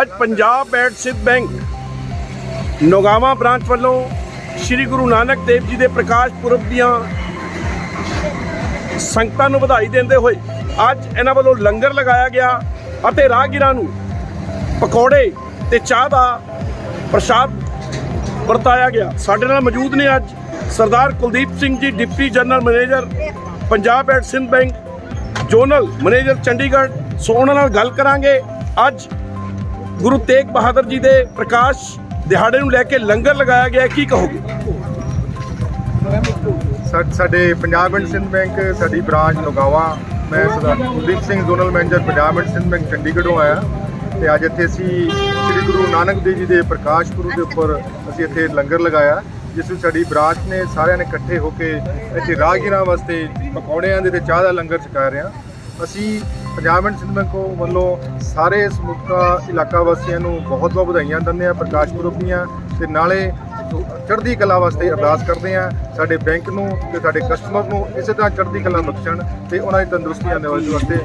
ਅੱਜ Punjab and Sindh bank Nogawa branch ਵੱਲੋਂ ਸ੍ਰੀ ਗੁਰੂ ਨਾਨਕ ਦੇਵ ਜੀ ਦੇ ਪ੍ਰਕਾਸ਼ ਪੁਰਬ ਦੀਆਂ ਸੰਗਤਾਂ ਨੂੰ ਵਧਾਈ ਦਿੰਦੇ ਹੋਏ ਅੱਜ ਇਹਨਾਂ ਵੱਲੋਂ ਲੰਗਰ ਲਗਾਇਆ ਗਿਆ ਅਤੇ ਰਾਹਗੀਰਾਂ ਨੂੰ ਪਕੌੜੇ ਤੇ ਚਾਹ ਦਾ ਪ੍ਰਸ਼ਾਦ ਵਰਤਾਇਆ ਗਿਆ। ਸਾਡੇ ਨਾਲ ਮੌਜੂਦ ਨੇ ਅੱਜ Sardar Kuldeep Singh ji, deputy general manager, Punjab and Sindh bank, zonal manager Chandigarh. So ਉਹਨਾਂ ਨਾਲ ਗੱਲ ਕਰਾਂਗੇ। ਅੱਜ ਗੁਰੂ ਤੇਗ ਬਹਾਦਰ ਜੀ ਦੇ ਪ੍ਰਕਾਸ਼ ਦਿਹਾੜੇ ਨੂੰ ਲੈ ਕੇ ਲੰਗਰ ਲਗਾਇਆ ਗਿਆ, ਕੀ ਕਹੋਗੇ? ਸਾਡੇ ਪੰਜਾਬ ਐਂਡ ਸਿੰਧ ਬੈਂਕ, ਸਾਡੀ ਬ੍ਰਾਂਚ ਨੋਗਾਵਾ, ਮੈਂ Sardar Kuldeep Singh zonal manager Punjab and Sindh bank ਚੰਡੀਗੜ੍ਹੋਂ ਆਇਆ ਤੇ ਅੱਜ ਇੱਥੇ ਅਸੀਂ ਸ੍ਰੀ ਗੁਰੂ ਨਾਨਕ ਦੇਵ ਜੀ ਦੇ ਪ੍ਰਕਾਸ਼ ਪੁਰਬ ਦੇ ਉੱਪਰ ਅਸੀਂ ਇੱਥੇ ਲੰਗਰ ਲਗਾਇਆ, ਜਿਸ ਵਿੱਚ ਸਾਡੀ ਬ੍ਰਾਂਚ ਨੇ ਸਾਰਿਆਂ ਨੇ ਇਕੱਠੇ ਹੋ ਕੇ ਇੱਥੇ ਰਾਹਗੀਰਾਂ ਵਾਸਤੇ ਪਕੌੜਿਆਂ ਦੇ ਤੇ ਚਾਹ ਦਾ ਲੰਗਰ ਛਕਾ ਰਹੇ। ਹਾਂ ਅਸੀਂ ਪੰਜਾਬ ਐਂਡ ਸਿੰਧ ਬੈਂਕ ਵੱਲੋਂ ਸਾਰੇ ਸਮੁੱਚਾ ਇਲਾਕਾ ਵਾਸੀਆਂ ਨੂੰ ਬਹੁਤ ਬਹੁਤ ਵਧਾਈਆਂ ਦਿੰਦੇ ਹਾਂ, ਪ੍ਰਕਾਸ਼ ਪੁਰਬ ਦੀਆਂ ਤੇ ਨਾਲੇ ਚੜ੍ਹਦੀ ਕਲਾ ਵਾਸਤੇ ਅਰਦਾਸ ਕਰਦੇ ਹਾਂ, ਸਾਡੇ ਬੈਂਕ ਨੂੰ ਤੇ ਸਾਡੇ ਕਸਟਮਰ ਨੂੰ ਇਸੇ ਤਰ੍ਹਾਂ ਚੜ੍ਹਦੀ ਕਲਾ ਬਖਸ਼ਣ ਤੇ ਉਹਨਾਂ ਦੀ ਤੰਦਰੁਸਤੀ ਆਉਣ ਵਾਸਤੇ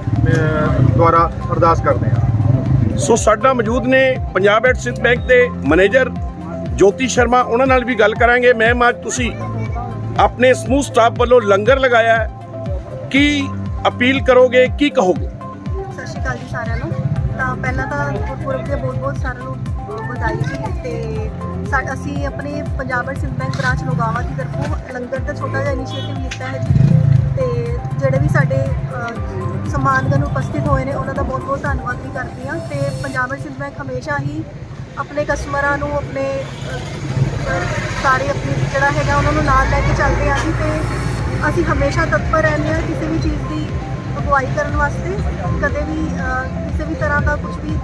ਦੁਆਰਾ ਅਰਦਾਸ ਕਰਦੇ ਹਾਂ। ਸੋ ਸਾਡਾ ਮੌਜੂਦ ਨੇ ਪੰਜਾਬ ਐਂਡ ਸਿੰਧ ਬੈਂਕ ਦੇ ਮੈਨੇਜਰ ਜੋਤੀ ਸ਼ਰਮਾ, ਉਹਨਾਂ ਨਾਲ ਵੀ ਗੱਲ ਕਰਾਂਗੇ। ਮੈਮ, ਅੱਜ ਤੁਸੀਂ ਆਪਣੇ ਸਮੂਹ ਸਟਾਫ ਵੱਲੋਂ ਲੰਗਰ ਲਗਾਇਆ ਕੀ ਅਪੀਲ ਕਰੋਗੇ, ਕੀ ਕਹੋਗੇ? ਅਕਾਲ ਜੀ ਸਾਰਿਆਂ ਨੂੰ। ਤਾਂ ਪਹਿਲਾਂ ਤਾਂ ਗੁਰਪੁਰਬ ਦੀਆਂ ਬਹੁਤ ਬਹੁਤ ਸਾਰਿਆਂ ਨੂੰ ਵਧਾਈ ਜੀ ਤੇ ਸਾ- ਅਸੀਂ ਆਪਣੇ Punjab and Sindh bank branch Nogawa ਦੀ ਤਰਫੋਂ ਲੰਗਰ ਦਾ ਛੋਟਾ ਜਿਹਾ ਇਨੀਸ਼ੀਏਟਿਵ ਲਿੱਤਾ ਹੈ ਜੀ। ਤੇ ਜਿਹੜੇ ਵੀ ਸਾਡੇ ਅਹ, ਉਪਸਥਿਤ ਹੋਏ ਨੇ ਉਹਨਾਂ ਦਾ ਬਹੁਤ ਬਹੁਤ ਧੰਨਵਾਦ ਵੀ ਕਰਦੀ ਹਾਂ। ਤੇ ਪੰਜਾਬ ਐਂਡ ਸਿੰਧ ਬੈਂਕ ਹਮੇਸ਼ਾ ਹੀ ਆਪਣੇ ਕਸਟਮਰਾਂ ਨੂੰ ਆਪਣੇ ਸਾਰੇ ਆਪਣੇ ਜਿਹੜਾ ਹੈਗਾ ਉਹਨਾਂ ਨੂੰ ਨਾਲ ਲੈ ਕੇ ਚੱਲਦੇ ਹਾਂ ਜੀ ਤੇ ਅਸੀਂ ਹਮੇਸ਼ਾ ਤਤਪਰ ਰਹਿੰਦੇ ਹਾਂ। ਕਿਸੇ ਵੀ ਚੀਜ਼ ਦੀ ਅਗਵਾਈ ਕਰਨ ਵਾਸਤੇ ਕਦੇ ਵੀ ਕਿਸੇ ਵੀ ਤਰ੍ਹਾਂ ਦਾ ਕੁਝ ਵੀ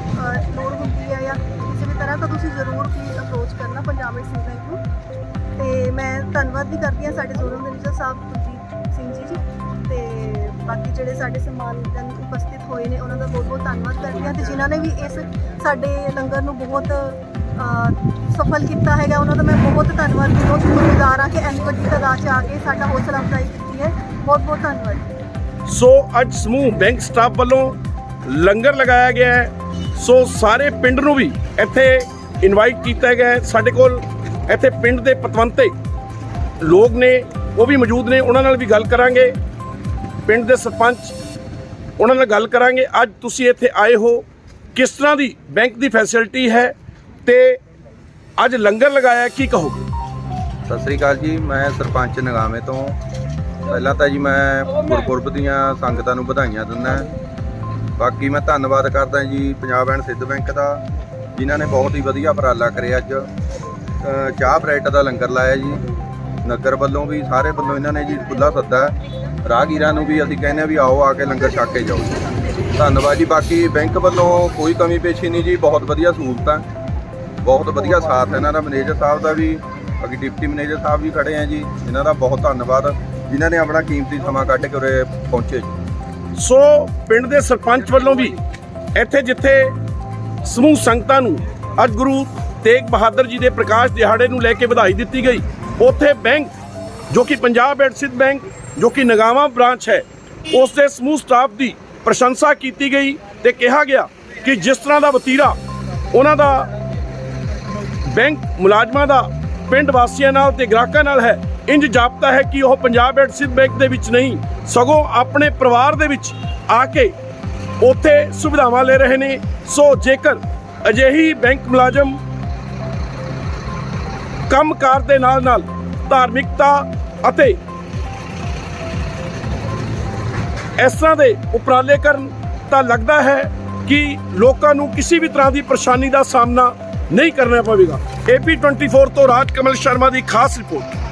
ਲੋੜ ਹੁੰਦੀ ਹੈ ਜਾਂ ਕਿਸੇ ਵੀ ਤਰ੍ਹਾਂ ਦਾ ਤੁਸੀਂ ਜ਼ਰੂਰ ਵੀ ਅਪਰੋਚ ਕਰਨਾ ਪੰਜਾਬ ਵਿੱਚ ਸਿੰਘ ਬੈਂਕ ਨੂੰ। ਤੇ ਮੈਂ ਧੰਨਵਾਦ ਵੀ ਕਰਦੀ ਹਾਂ ਸਾਡੇ ਜ਼ੋਨਲ ਮੈਨੇਜਰ ਸਾਹਿਬ ਕੁਲਜੀਤ ਸਿੰਘ ਜੀ ਜੀ। ਤੇ ਬਾਕੀ ਜਿਹੜੇ ਸਾਡੇ ਸਨਮਾਨਜਨ ਉਪਸਥਿਤ ਹੋਏ ਨੇ, ਉਹਨਾਂ ਦਾ ਬਹੁਤ ਬਹੁਤ ਧੰਨਵਾਦ ਕਰਦੀ ਹਾਂ। ਤੇ ਜਿਨ੍ਹਾਂ ਨੇ ਵੀ ਇਸ ਸਾਡੇ ਲੰਗਰ ਨੂੰ ਬਹੁਤ ਸਫਲ ਕੀਤਾ ਹੈਗਾ, ਉਹਨਾਂ ਦਾ ਮੈਂ ਬਹੁਤ ਧੰਨਵਾਦ ਬਹੁਤ ਸ਼ੁਕਰਗੁਜ਼ਾਰ ਹਾਂ ਕਿ ਐਨੀ ਵੱਡੀ ਤਾਦਾਦ 'ਚ ਆ ਕੇ ਸਾਡਾ ਹੌਸਲਾ ਅਫਜ਼ਾਈ ਕੀਤੀ ਹੈ। ਬਹੁਤ ਬਹੁਤ ਧੰਨਵਾਦ। ਸੋ ਅੱਜ ਸਮੂਹ ਬੈਂਕ ਸਟਾਫ ਵੱਲੋਂ ਲੰਗਰ ਲਗਾਇਆ ਗਿਆ ਹੈ। ਸੋ ਸਾਰੇ ਪਿੰਡ ਨੂੰ ਵੀ ਇੱਥੇ ਇਨਵਾਈਟ ਕੀਤਾ ਗਿਆ ਹੈ। ਸਾਡੇ ਕੋਲ ਇੱਥੇ ਪਿੰਡ ਦੇ ਪਤਵੰਤੇ ਲੋਕ ਨੇ, ਉਹ ਵੀ ਮੌਜੂਦ ਨੇ, ਉਹਨਾਂ ਨਾਲ ਵੀ ਗੱਲ ਕਰਾਂਗੇ। ਪਿੰਡ ਦੇ ਸਰਪੰਚ, ਉਹਨਾਂ ਨਾਲ ਗੱਲ ਕਰਾਂਗੇ। ਅੱਜ ਤੁਸੀਂ ਇੱਥੇ ਆਏ ਹੋ। ਕਿਸ ਤਰ੍ਹਾਂ ਦੀ ਬੈਂਕ ਦੀ ਫੈਸਿਲਿਟੀ ਹੈ ਤੇ ਅੱਜ ਲੰਗਰ ਲਗਾਇਆ ਕੀ ਕਹੋਗੇ? ਸਤਿ ਸ੍ਰੀ ਅਕਾਲ ਜੀ, ਮੈਂ ਸਰਪੰਚ ਨਗਾਵੇਂ ਤੋਂ। ਪਹਿਲਾਂ ਤਾਂ ਜੀ ਮੈਂ ਗੁਰਪੁਰਬ ਦੀਆਂ ਸੰਗਤਾਂ ਨੂੰ ਵਧਾਈਆਂ ਦਿੰਦਾ ਬਾਕੀ ਮੈਂ ਧੰਨਵਾਦ ਕਰਦਾ ਜੀ ਪੰਜਾਬ ਐਂਡ ਸਿੱਧ ਬੈਂਕ ਦਾ, ਜਿਨ੍ਹਾਂ ਨੇ ਬਹੁਤ ਹੀ ਵਧੀਆ ਉਪਰਾਲਾ ਕਰਿਆ ਅੱਜ। ਚਾਹ ਬ੍ਰੈਡ ਦਾ ਲੰਗਰ ਲਾਇਆ ਜੀ। ਨਗਰ ਵੱਲੋਂ ਵੀ, ਸਾਰੇ ਵੱਲੋਂ ਇਹਨਾਂ ਨੇ ਜੀ ਖੁੱਲਾ ਸੱਦਾ ਰਾਹਗੀਰਾਂ ਨੂੰ ਵੀ ਅਸੀਂ ਕਹਿੰਦੇ ਹਾਂ ਵੀ ਆਓ, ਆ ਕੇ ਲੰਗਰ ਛਕ ਕੇ ਜਾਓ। ਧੰਨਵਾਦ ਜੀ। ਬਾਕੀ ਬੈਂਕ ਵੱਲੋਂ ਕੋਈ ਕਮੀ ਪੇਸ਼ੀ ਨਹੀਂ ਜੀ, ਬਹੁਤ ਵਧੀਆ ਸਹੂਲਤਾਂ। ਬਹੁਤ ਵਧੀਆ ਸਾਥ ਇਹਨਾਂ ਦਾ ਮੈਨੇਜਰ ਸਾਹਿਬ ਦਾ ਵੀ, ਬਾਕੀ ਡਿਪਟੀ ਮੈਨੇਜਰ ਸਾਹਿਬ ਵੀ ਖੜੇ ਆ ਜੀ। ਇਹਨਾਂ ਦਾ ਬਹੁਤ ਧੰਨਵਾਦ। ਜਿਨ੍ਹਾਂ ਨੇ ਆਪਣਾ ਕੀਮਤੀ ਸਮਾਂ ਕੱਢ ਕੇ ਉਰੇ ਪਹੁੰਚੇ ਜੀ। ਸੋ ਪਿੰਡ ਦੇ ਸਰਪੰਚ ਵੱਲੋਂ ਵੀ ਇੱਥੇ ਜਿੱਥੇ ਸਮੂਹ ਸੰਗਤਾਂ ਨੂੰ ਅੱਜ ਗੁਰੂ ਤੇਗ ਬਹਾਦਰ ਜੀ ਦੇ ਪ੍ਰਕਾਸ਼ ਦਿਹਾੜੇ ਨੂੰ ਲੈ ਕੇ ਵਧਾਈ ਦਿੱਤੀ ਗਈ, ਉੱਥੇ ਬੈਂਕ ਜੋ ਕਿ ਪੰਜਾਬ ਐਂਡ ਬੈਂਕ ਜੋ ਕਿ ਨਗਾਵਾ ਬ੍ਰਾਂਚ ਹੈ, ਉਸ ਦੇ ਸਮੂਹ ਸਟਾਫ ਦੀ ਪ੍ਰਸ਼ੰਸਾ ਕੀਤੀ ਗਈ ਤੇ ਕਿਹਾ ਗਿਆ ਕਿ ਜਿਸ ਤਰ੍ਹਾਂ ਦਾ ਵਤੀਰਾ ਉਹਨਾਂ ਦਾ ਬੈਂਕ ਮੁਲਾਜ਼ਮਾਂ ਦਾ ਪਿੰਡ ਵਾਸੀਆਂ ਨਾਲ ਤੇ ਗ੍ਰਾਹਕਾਂ ਨਾਲ ਹੈ ਇੰਜ ਜਾਪਦਾ ਹੈ ਕਿ ਉਹ ਪੰਜਾਬ ਐਂਡ ਸਿੱਧ ਬੈਂਕ ਦੇ ਵਿੱਚ ਨਹੀਂ, ਸਗੋਂ ਆਪਣੇ ਪਰਿਵਾਰ ਦੇ ਵਿੱਚ ਆ ਕੇ ਉੱਥੇ ਸੁਵਿਧਾਵਾਂ ਲੈ ਰਹੇ ਨੇ। ਸੋ ਜੇਕਰ ਅਜਿਹੀ ਬੈਂਕ ਮੁਲਾਜ਼ਮ ਕੰਮਕਾਰ ਦੇ ਨਾਲ ਨਾਲ ਧਾਰਮਿਕਤਾ ਅਤੇ ਇਸ ਤਰ੍ਹਾਂ ਦੇ ਉਪਰਾਲੇ ਕਰਨ, ਤਾਂ ਲੱਗਦਾ ਹੈ ਕਿ ਲੋਕਾਂ ਨੂੰ ਕਿਸੇ ਵੀ ਤਰ੍ਹਾਂ ਦੀ ਪਰੇਸ਼ਾਨੀ ਦਾ ਸਾਹਮਣਾ ਨਹੀਂ ਕਰਨਾ ਪਵੇਗਾ। AP24 ਤੋਂ ਰਾਜ ਕਮਲ ਸ਼ਰਮਾ ਦੀ ਖਾਸ ਰਿਪੋਰਟ।